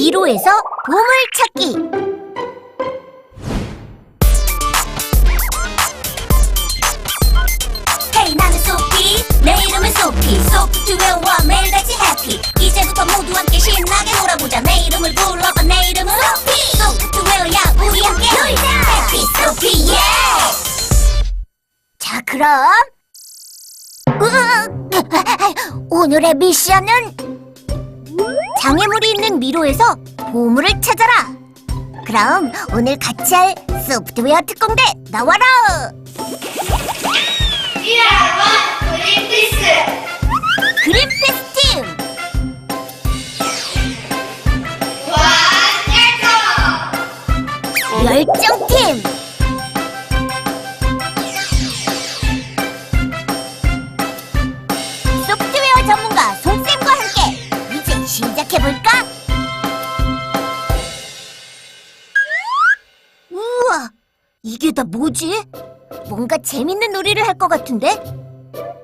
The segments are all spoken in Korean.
미로에서 보물 찾기. 헤이 나는 소피 내 이름은 소피 소프트웨어와 매일같이 해피 이제부터 모두 함께 신나게 놀아보자. 내 이름을 불러봐. 내 이름은 소피 소프트웨어야 우리 함께 놀자. 해피 소피 예 자 그럼! 오늘의 미션은 장애물이 있는 미로에서 보물을 찾아라. 그럼 오늘 같이 할 소프트웨어 특공대 나와라! 1번 그린피스 그린피스 팀! 와 열정 열정 시작해볼까? 우와 이게 다 뭐지? 뭔가 재밌는 놀이를 할 것 같은데?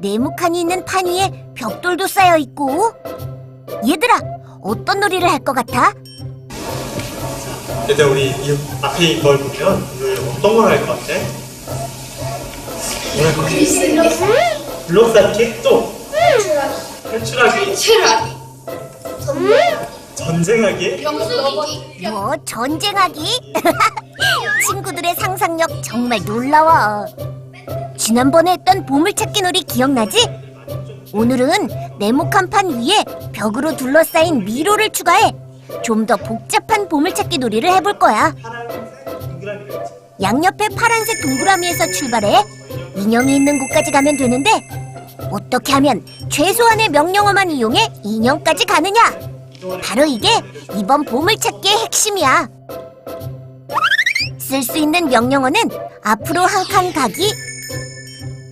네모칸이 있는 판 위에 벽돌도 쌓여있고 얘들아 어떤 놀이를 할 것 같아? 얘들아 우리 이 앞에 이걸 보면 오늘 어떤 걸 할 것 같아? 뭐할 것 같아? 블록 쌓기 또 탈출하기 실화기 전쟁하기 뭐 전쟁하기? 친구들의 상상력 정말 놀라워. 지난번에 했던 보물찾기 놀이 기억나지? 오늘은 네모칸 판 위에 벽으로 둘러싸인 미로를 추가해 좀 더 복잡한 보물찾기 놀이를 해볼 거야. 양옆에 파란색 동그라미에서 출발해 인형이 있는 곳까지 가면 되는데 어떻게 하면 최소한의 명령어만 이용해 인형까지 가느냐? 바로 이게 이번 보물찾기의 핵심이야. 쓸 수 있는 명령어는 앞으로 한 칸 가기,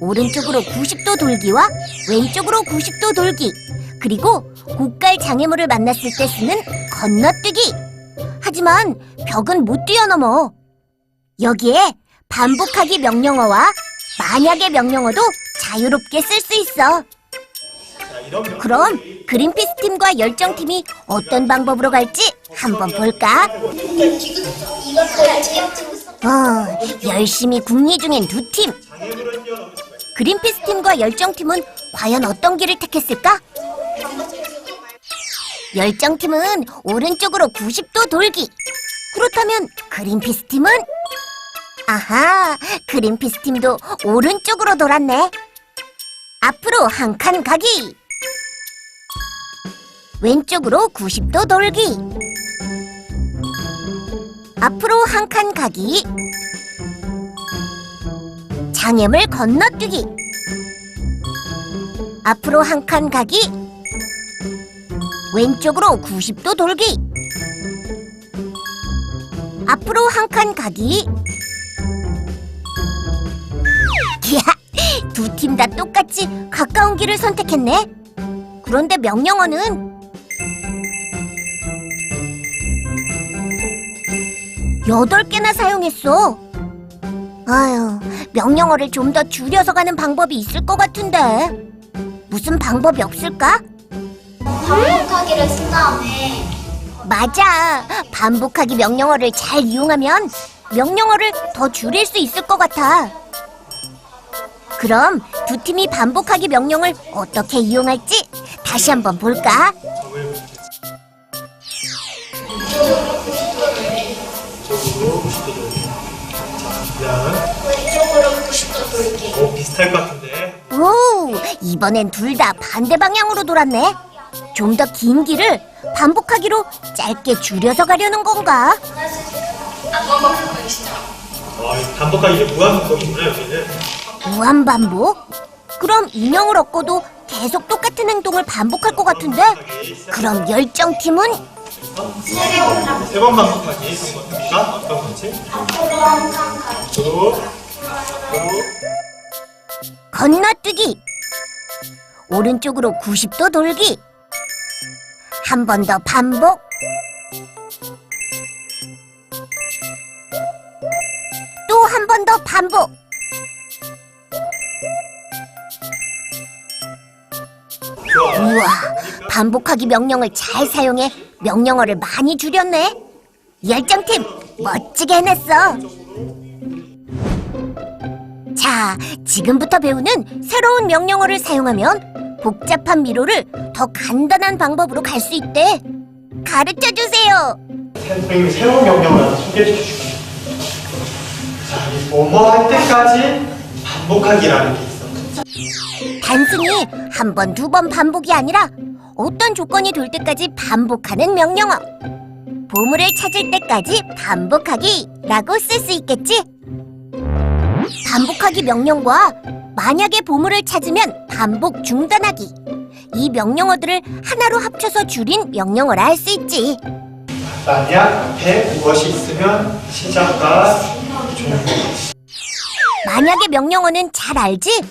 오른쪽으로 90도 돌기와 왼쪽으로 90도 돌기, 그리고 고깔 장애물을 만났을 때 쓰는 건너뛰기. 하지만 벽은 못 뛰어넘어. 여기에 반복하기 명령어와 만약의 명령어도 자유롭게 쓸 수 있어. 그럼 그린피스 팀과 열정 팀이 어떤 방법으로 갈지 한번 볼까? 어, 열심히 궁리 중인 두 팀. 그린피스 팀과 열정 팀은 과연 어떤 길을 택했을까? 열정 팀은 오른쪽으로 90도 돌기. 그렇다면 그린피스 팀은 아하, 그린피스 팀도 오른쪽으로 돌았네. 앞으로 한 칸 가기. 왼쪽으로 90도 돌기. 앞으로 한 칸 가기. 장애물 건너뛰기. 앞으로 한 칸 가기. 왼쪽으로 90도 돌기. 앞으로 한 칸 가기. 두 팀 다 똑같이 가까운 길을 선택했네. 그런데 명령어는 여덟 개나 사용했어. 아유, 명령어를 좀 더 줄여서 가는 방법이 있을 것 같은데. 무슨 방법이 없을까? 반복하기를 쓴 다음에 맞아. 반복하기 명령어를 잘 이용하면 명령어를 더 줄일 수 있을 것 같아. 그럼 두 팀이 반복하기 명령을 어떻게 이용할지 다시 한번 볼까? 정을 쪽으로 90도 돌기 자 왼쪽으로 90도 돌기 그다음 오 비슷할 것 같은데 오, 이번엔 둘 다 반대 방향으로 돌았네. 좀 더 긴 길을 반복하기로 짧게 줄여서 가려는 건가? 와 이 반복하기 이게 무한 반복이구나 여기는 무한 반복? 그럼 인형을 얻고도 계속 똑같은 행동을 반복할 것 같은데? 그럼 열정팀은 세 번 반복하기? 어떤 또 건너뛰기. 오른쪽으로 90도 돌기. 한 번 더 반복. 또 한 번 더 반복. 우와, 반복하기 명령을 잘 사용해 명령어를 많이 줄였네. 열정팀 멋지게 해냈어. 자, 지금부터 배우는 새로운 명령어를 사용하면 복잡한 미로를 더 간단한 방법으로 갈 수 있대. 가르쳐 주세요. 선생님이 새로운 명령을 하나 소개해 주시고 자, 이 뭐뭐 할 때까지 반복하기라는 게 단순히 한 번, 두 번 반복이 아니라 어떤 조건이 될 때까지 반복하는 명령어. 보물을 찾을 때까지 반복하기라고 쓸 수 있겠지? 반복하기 명령과 만약에 보물을 찾으면 반복 중단하기. 이 명령어들을 하나로 합쳐서 줄인 명령어라 할 수 있지. 만약 앞에 무엇이 있으면 시작과 종료 만약에 명령어는 잘 알지?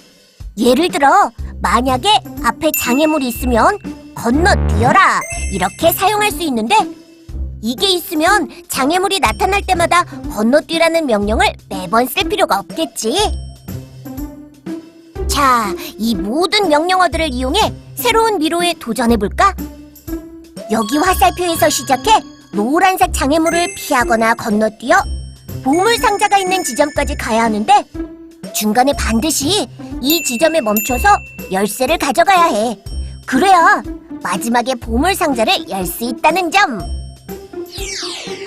예를 들어, 만약에 앞에 장애물이 있으면 건너뛰어라 이렇게 사용할 수 있는데 이게 있으면 장애물이 나타날 때마다 건너뛰라는 명령을 매번 쓸 필요가 없겠지. 자, 이 모든 명령어들을 이용해 새로운 미로에 도전해볼까? 여기 화살표에서 시작해 노란색 장애물을 피하거나 건너뛰어 보물 상자가 있는 지점까지 가야 하는데 중간에 반드시 이 지점에 멈춰서 열쇠를 가져가야 해. 그래야 마지막에 보물 상자를 열 수 있다는 점.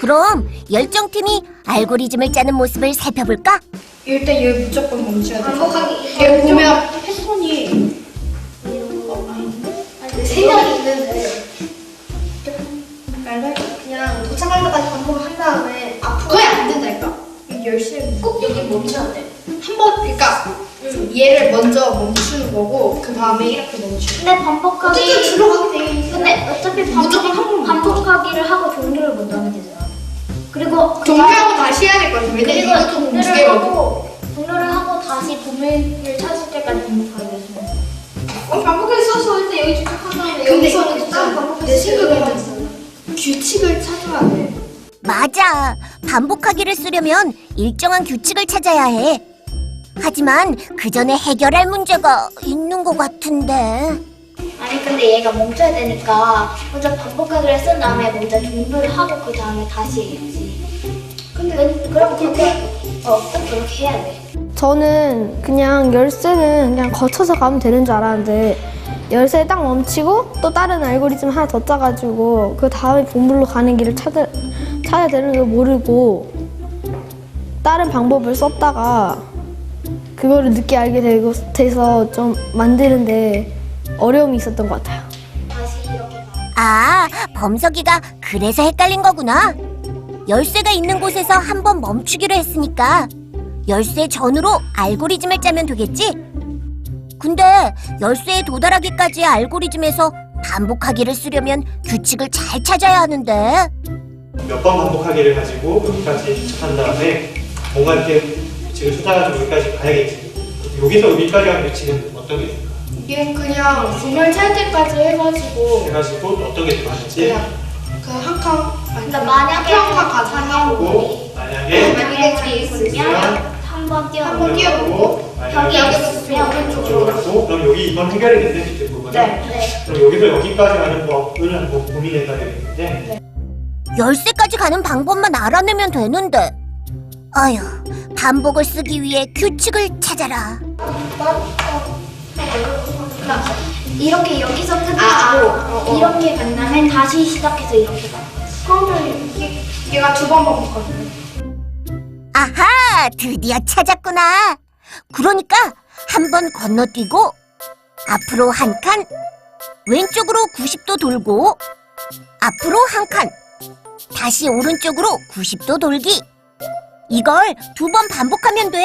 그럼 열정팀이 알고리즘을 짜는 모습을 살펴볼까? 일단 얘 무조건 멈춰야 돼. 반복하기. 얘 보면 패턴이 생각이 있는데 알다? 그냥 도착할 때까지 반복한 다음에 앞으로 그게 안 된다니까. 이 열쇠 꼭 여기 멈춰야 돼. 한 번 그러니까 얘를 먼저 멈추는 거고 그 다음에 이렇게 멈추는. 근데 반복하기 어쨌든 돼 있어. 근데 어차피 무조건 한 번만 반복하기를 하고 종료를 먼저 하면 되잖아. 그리고 그 종료하고 다시 해야 될 것 같아. 그리고 왜냐면 이것도 두 종료를 개거든. 하고 종료를 하고 다시 보물을 찾을 때까지 반복하기를 해. 어, 반복해서 써서 일단 여기 도착한 다음에 여기서는 진짜 내 생각에는 규칙을 찾아야 돼. 맞아. 반복하기를 쓰려면 일정한 규칙을 찾아야 해. 하지만 그 전에 해결할 문제가 있는 것 같은데. 아니 근데 얘가 멈춰야 되니까 먼저 반복하기를 쓴 다음에 먼저 종료를 하고 그 다음에 다시 해야지. 근데 그럼 그렇게 어꼭 그렇게 해야 돼. 저는 그냥 열쇠는 그냥 거쳐서 가면 되는 줄 알았는데 열쇠 딱 멈추고 또 다른 알고리즘 하나 더 짜가지고 그 다음에 본물로 가는 길을 찾아, 찾아야 되는 걸 모르고 다른 방법을 썼다가 그거를 늦게 알게 되고 돼서 좀 만드는데 어려움이 있었던 것 같아요. 아, 범석이가 그래서 헷갈린 거구나. 열쇠가 있는 곳에서 한 번 멈추기로 했으니까 열쇠 전으로 알고리즘을 짜면 되겠지? 근데 열쇠에 도달하기까지의 알고리즘에서 반복하기를 쓰려면 규칙을 잘 찾아야 하는데 몇 번 반복하기를 가지고 여기까지 도착한 다음에 뭔가 이렇게 규칙을 찾아가지고 여기까지 가야겠지 여기서 여기까지 가는 규칙은 어떤 게 있을까? 얘 그냥 분열 찰 때까지 해가지고 해가지고 어떤 게 들어가는지 그냥 그 한 칸, 아니 그러니까 만약에 한칸 가상하고 보고 만약에 만약에 있으면 한번 한번 뛰어보고 뛰어보고 벽이 여기 있으면 오른쪽으로. 그럼 여기 이건 해결이 됐네 규칙 부분은 네. 그럼 여기서 여기까지 가는 법을 한번 고민해봐야 되겠는데 열쇠까지 가는 방법만 알아내면 되는데 아휴 반복을 쓰기 위해 규칙을 찾아라 이렇게 여기서 끝나고 아, 어, 어. 이렇게 간 다음에 다시 시작해서 이렇게 가. 그러면 얘, 얘가 두번 반복하거든. 아하 드디어 찾았구나 그러니까 한 번 건너뛰고 앞으로 한 칸 왼쪽으로 90도 돌고 앞으로 한 칸 다시 오른쪽으로 90도 돌기 이걸 두 번 반복하면 돼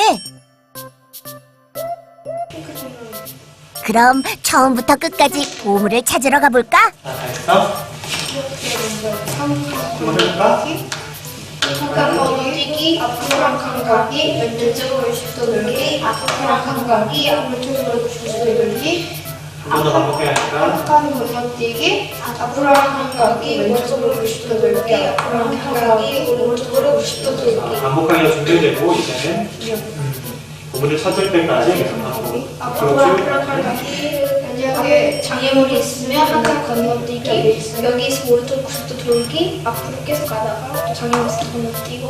그럼 처음부터 끝까지 보물을 찾으러 가볼까? 자 알겠어? 한번 해볼까? 잠깐 멈추기, 앞으로 한칸 가기, 왼쪽으로 10도 돌기, 앞으로 한칸 가기, 오른쪽으로 90도 돌기, 한번더 반복해야 하니까 한칸 건너뛰기, 앞으로 한칸 가기, 왼쪽으로 90도 돌기, 앞으로 한칸 가기, 오른쪽으로 90도 돌기. 반복하기가 준비되고 이제는 음, 부분을 찾을 때까지 계속 반복 앞으로 한 가기, 왼쪽 여기에 장애물이 있으면 한칸 건너뛰기. 여기서 오른쪽 90도 돌기. 앞으로 계속 가다가 또 장애물 있으면 건너뛰고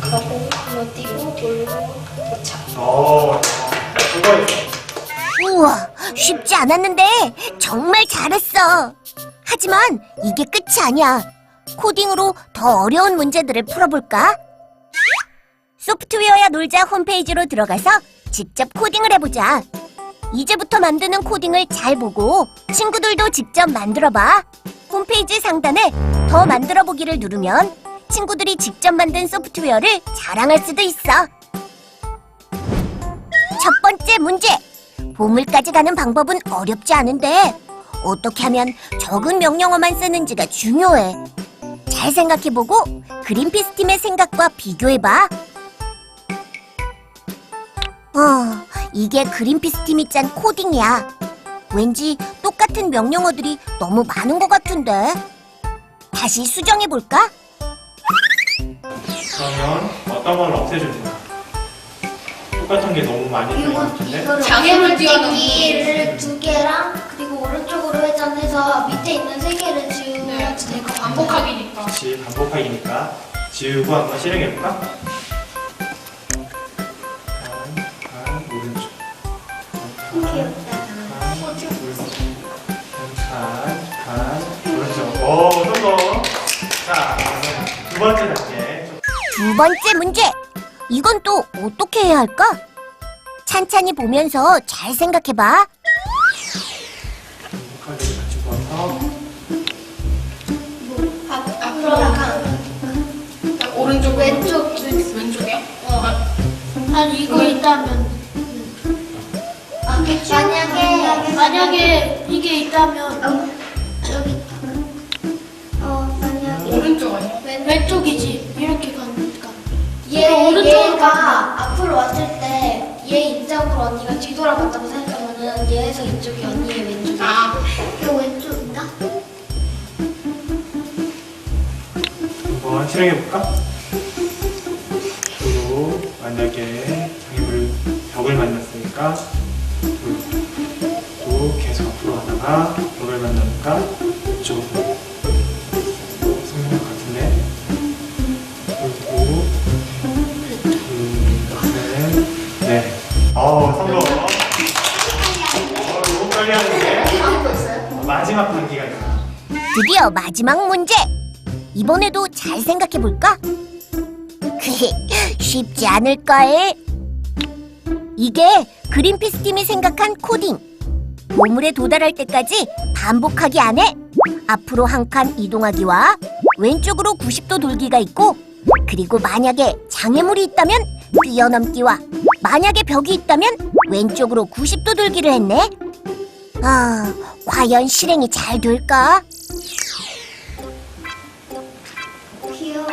가고 건너뛰고 돌고 도착. 어, 그거 있어. 우와, 쉽지 않았는데 정말 잘했어. 하지만 이게 끝이 아니야. 코딩으로 더 어려운 문제들을 풀어볼까? 소프트웨어야 놀자 홈페이지로 들어가서 직접 코딩을 해보자. 이제부터 만드는 코딩을 잘 보고 친구들도 직접 만들어봐. 홈페이지 상단에 더 만들어보기를 누르면 친구들이 직접 만든 소프트웨어를 자랑할 수도 있어. 첫 번째 문제. 보물까지 가는 방법은 어렵지 않은데 어떻게 하면 적은 명령어만 쓰는지가 중요해. 잘 생각해보고 그린피스 팀의 생각과 비교해봐. 어, 이게 그린피스 팀이 짠 코딩이야. 왠지 똑같은 명령어들이 너무 많은 것 같은데. 다시 수정해볼까? 그러면 어떤 걸 없애주는 거야? 똑같은 게 너무 많이 들린 것 같은데? 이거를 장애물 띄기를 두 개랑 그리고 오른쪽으로 회전해서 밑에 있는 세 개를 지우면 될것 같아요. 반복하기니까 다시 반복하기니까 지우고 한번 실행해볼까? 반, 반, 오른쪽. 반, 반, 오른쪽. 반, 반, 오른쪽. 오, 성공! 자, 그러면 두 번째 단계. 두 번째 문제. 이건 또 어떻게 해야 할까? 찬찬히 보면서 잘 생각해봐. 반복하기를 가지고 와서 앞으로 한칸 오른쪽 왼쪽 왼쪽이요? 아니 이거 있다면 아, 만약에 만약에 이게 있다면 여기 어 만약에 오른쪽 아니야? 왼, 왼쪽이지 얘가 앞으로 왔을 때 얘 입장으로 언니가 뒤돌아갔다고 생각하면은 얘에서 이쪽이 언니의 왼쪽이 아 이거 왼쪽인가? 한번 실행해볼까? 그리고 만약에 장애물 벽을 만났으니까 또 계속 앞으로 가다가 마지막 단계가 있어 드디어 마지막 문제. 이번에도 잘 생각해 볼까? 쉽지 않을걸? 이게 그린피스 팀이 생각한 코딩. 보물에 도달할 때까지 반복하기 안에 앞으로 한 칸 이동하기와 왼쪽으로 90도 돌기가 있고 그리고 만약에 장애물이 있다면 뛰어넘기와 만약에 벽이 있다면 왼쪽으로 90도 돌기를 했네. 아, 과연 실행이 잘 될까? 귀여워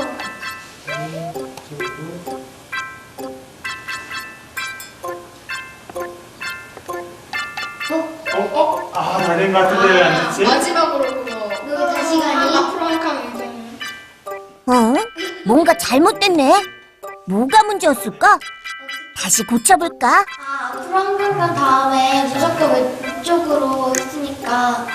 어? 어? 아, 다된것 같은데 왜 안 됐지? 마지막으로 그거 너 다시 가니? 앞으로 한칸 이동 어? 뭔가 잘못됐네. 뭐가 문제였을까? 다시 고쳐볼까? 아, 앞으로 한 칸간 다음에 무조건 왼쪽으로 했으니까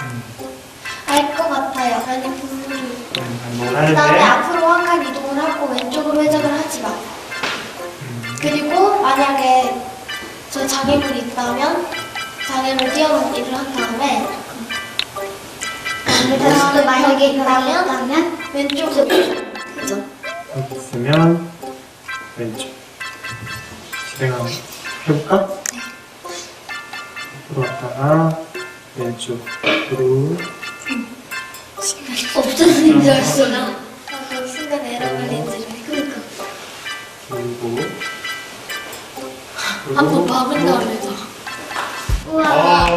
알 것 같아요. 아니, 분명히. 음, 반복을 그 다음에 하는데 앞으로 한 칸 이동을 하고 왼쪽으로 회전을 하지 마. 음, 그리고 만약에 저 장애물이 있다면 장애물 뛰어넘기를 한 다음에 그 다음에 만약에 있다면 왼쪽으로 그죠? 여기 있으면 왼쪽 실행 한번 해볼까? 앞으로 왔다가 왼쪽으로 없어진 줄 알았어. 아, 그 순간 에러 걸린 줄 그니까. 그리고 한번 박은 다음에 더. 우와. 아,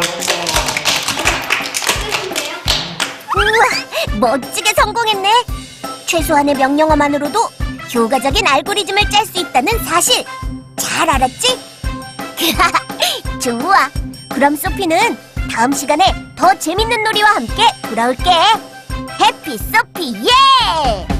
우와, 멋지게 성공했네. 최소한의 명령어만으로도 효과적인 알고리즘을 짤 수 있다는 사실 잘 알았지? 좋아. 그럼 소피는 다음 시간에 더 재밌는 놀이와 함께 돌아올게. 해피 소피 예!